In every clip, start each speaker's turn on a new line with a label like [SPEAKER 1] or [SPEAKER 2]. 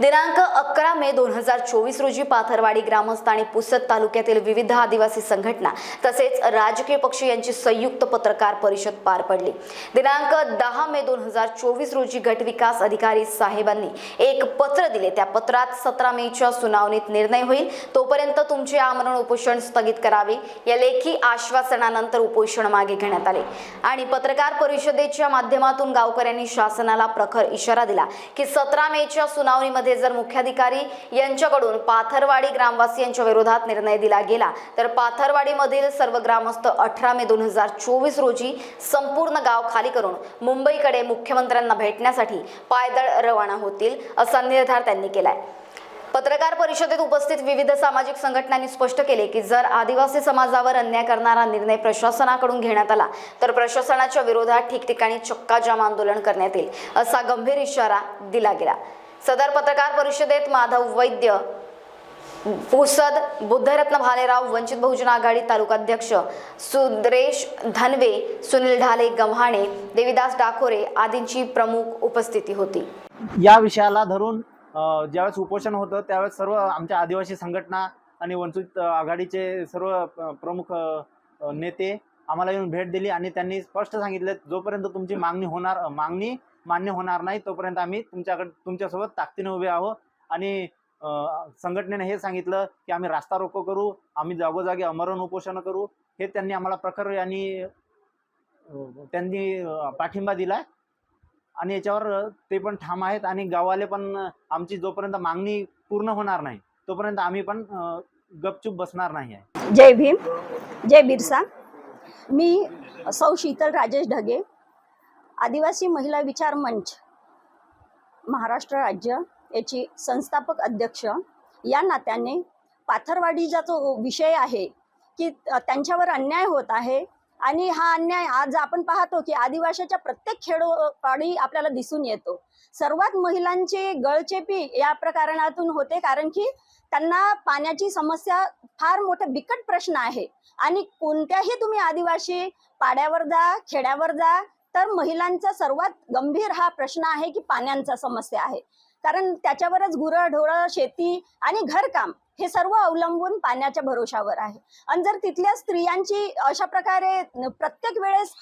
[SPEAKER 1] दिनांक अकरा मे दोन हजार चोवीस रोजी पाथरवाडी ग्रामस्थ आणि पुसद तालुक्यातील विविध आदिवासी संघटना तसेच राजकीय पक्ष यांची संयुक्त पत्रकार परिषद पार पडली. दिनांक दहा मे दोन हजार चोवीस रोजी गट विकास अधिकारी साहेबांनी एक पत्र दिले. त्या पत्रात सतरा मेच्या सुनावणीत निर्णय होईल. तोपर्यंत तुमचे आमरण उपोषण स्थगित करावे. या लेखी आश्वासनानंतर उपोषण मागे घेण्यात आले. आणि पत्रकार परिषदेच्या माध्यमातून गावकऱ्यांनी शासनाला प्रखर इशारा दिला की सतरा मेच्या सुनावणीमध्ये जर मुख्याधिकारी यांच्याकडून पाथरवाडी ग्रामवासियांच्या विरोधात निर्णय दिला गेला तर पाथरवाडीमधील सर्व ग्रामस्थ अठरा मे दोन हजार चोवीस रोजी संपूर्ण गाव खाली करून मुंबईकडे मुख्यमंत्र्यांना भेटण्यासाठी पायदळ रवाना होतील असा निर्धार त्यांनी केलाय. पत्रकार परिषदेत उपस्थित विविध सामाजिक संघटनांनी स्पष्ट केले की जर आदिवासी समाजावर अन्याय करणारा निर्णय प्रशासनाकडून घेण्यात आला तर प्रशासनाच्या विरोधात ठिकठिकाणी चक्काजाम आंदोलन करण्यात येईल असा गंभीर इशारा दिला गेला. सदर पत्रकार परिषदेत माधव वैद्य पुसद बुद्धरत्न भालेराव वंचित बहुजन आघाडी तालुकाध्यक्ष सुद्रेश धनवे सुनील ढाले गव्हाणे देवीदास डाकोरे आदींची प्रमुख उपस्थिती होती.
[SPEAKER 2] या विषयाला धरून ज्यावेळेस उपोषण होतं त्यावेळेस सर्व आमच्या आदिवासी संघटना आणि वंचित आघाडीचे सर्व प्रमुख नेते आम्हाला येऊन भेट दिली आणि त्यांनी स्पष्ट सांगितलं जोपर्यंत तुमची मागणी होणार मागणी मान्य होणार नाही तोपर्यंत आम्ही तुमच्याकडे तुमच्यासोबत ताकदीने उभे आहोत. आणि संघटनेनं संघटनेने हे सांगितलं की आम्ही रास्ता रोको करू आम्ही जागोजागी अमरण उपोषण करू. हे त्यांनी आम्हाला प्रखर आणि त्यांनी पाठिंबा दिला. आणि याच्यावर ते पण ठाम आहेत आणि गाववाले पण आमची जोपर्यंत मागणी पूर्ण होणार नाही तोपर्यंत आम्ही पण गपचूप बसणार नाही आहे.
[SPEAKER 3] जय भीम जय बिरसा. मी सौ शीतल राजेश ढगे आदिवासी महिला विचार मंच महाराष्ट्र राज्य याची संस्थापक अध्यक्ष. या नात्याने पाथरवाडीचा जो विषय आहे की त्यांच्यावर अन्याय होत आहे आणि हा अन्याय आज आपण पाहतो की आदिवासीच्या प्रत्येक खेडोपाडी आपल्याला दिसून येतो. सर्वात महिलांची गळचेपी या प्रकारातून होते कारण की त्यांना पाण्याची समस्या फार मोठा बिकट प्रश्न आहे. आणि कोणत्याही तुम्ही आदिवासी पाड्यावर जा खेड्यावर जा तर महिलांचा सर्वात गंभीर हा प्रश्न आहे की पाण्याचा समस्या आहे. कारण त्याच्यावरच गुरंढोरं शेती आणि घरकाम हे सर्व अवलंबून पाण्याच्या भरोशावर आहे. आणि जर तिथल्या स्त्रियांची अशा प्रकारे प्रत्येक वेळेस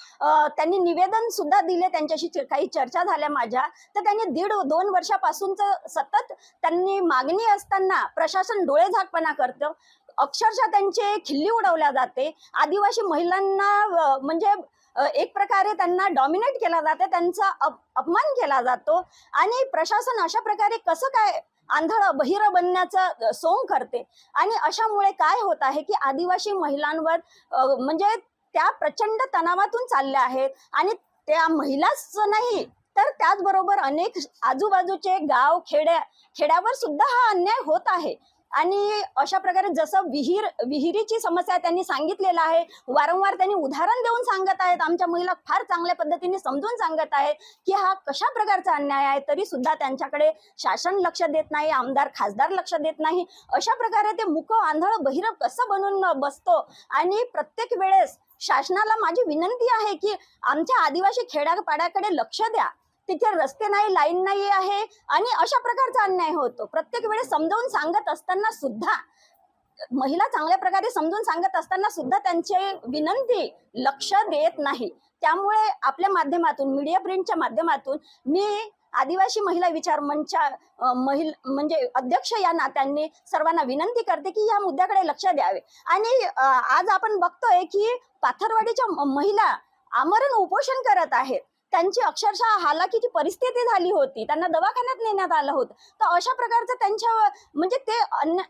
[SPEAKER 3] त्यांनी निवेदन सुद्धा दिले त्यांच्याशी च- काही चर्चा झाल्या माझ्या तर त्यांनी दीड दोन वर्षापासूनच सतत त्यांनी मागणी असताना प्रशासन डोळेझाकपणा करतं. अक्षरशः त्यांचे खिल्ली उडवल्या जाते. आदिवासी महिलांना म्हणजे एक प्रकारे त्यांना डॉमिनेट केला जाते त्यांचा अप- अपमान केला जातो आणि प्रशासन अशा प्रकारे कसं काय आंधळ बहिर बनण्याचं सोंग करते? आणि अशामुळे काय होत आहे की आदिवासी महिलांवर म्हणजे त्या प्रचंड तणावातून चालल्या आहेत आणि त्या महिलाच नाही तर त्याचबरोबर अनेक आजूबाजूचे गाव खेड्या खेड्यावर सुद्धा हा अन्याय होत आहे. आणि अशा प्रकारे जसं विहीर विहिरीची समस्या त्यांनी सांगितलेलं आहे वारंवार त्यांनी उदाहरण देऊन सांगत आहेत आमच्या महिला फार चांगल्या पद्धतीने समजून सांगत आहेत की हा कशा प्रकारचा अन्याय आहे तरी सुद्धा त्यांच्याकडे शासन लक्ष देत नाही आमदार खासदार लक्ष देत नाही. अशा प्रकारे ते मुक आंधळ बहिरव कसं बनून बसतो? आणि प्रत्येक वेळेस शासनाला माझी विनंती आहे की आमच्या आदिवासी खेड्यापाड्याकडे लक्ष द्या. तिथे रस्ते नाही लाईन नाही आहे आणि अशा प्रकारचा अन्याय होतो. प्रत्येक वेळेस समजावून सांगत असताना सुद्धा महिला चांगल्या प्रकारे समजून सांगत असताना सुद्धा त्यांचे विनंती लक्ष देत नाही. त्यामुळे आपल्या माध्यमातून मीडिया प्रिंटच्या माध्यमातून मी आदिवासी महिला विचार मंचा महिल म्हणजे अध्यक्ष या नात्यांनी सर्वांना विनंती करते की या मुद्द्याकडे लक्ष द्यावे. आणि आज आपण बघतोय की पाथरवाडीच्या म- महिला आमरण उपोषण करत आहेत. त्यांची अक्षरशः हालाकीची परिस्थिती झाली होती. त्यांना दवाखान्यात नेण्यात आलं होतं. तर अशा प्रकारचं त्यांच्या म्हणजे ते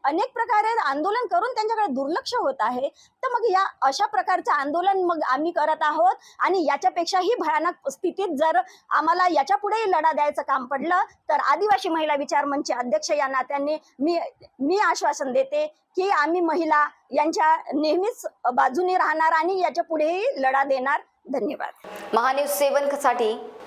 [SPEAKER 3] अनेक प्रकारे आंदोलन करून त्यांच्याकडे दुर्लक्ष होत आहे. तर मग या अशा प्रकारचं आंदोलन मग आम्ही करत आहोत. आणि याच्यापेक्षाही भयानक स्थितीत जर आम्हाला याच्या पुढेही लढा द्यायचं काम पडलं तर आदिवासी महिला विचार मंचचे अध्यक्ष या नात्याने मी मी आश्वासन देते की आम्ही महिला यांच्या नेहमीच बाजूने राहणार आणि याच्या पुढेही लढा देणार. धन्यवाद.
[SPEAKER 1] महान्यूज सेवनसाठी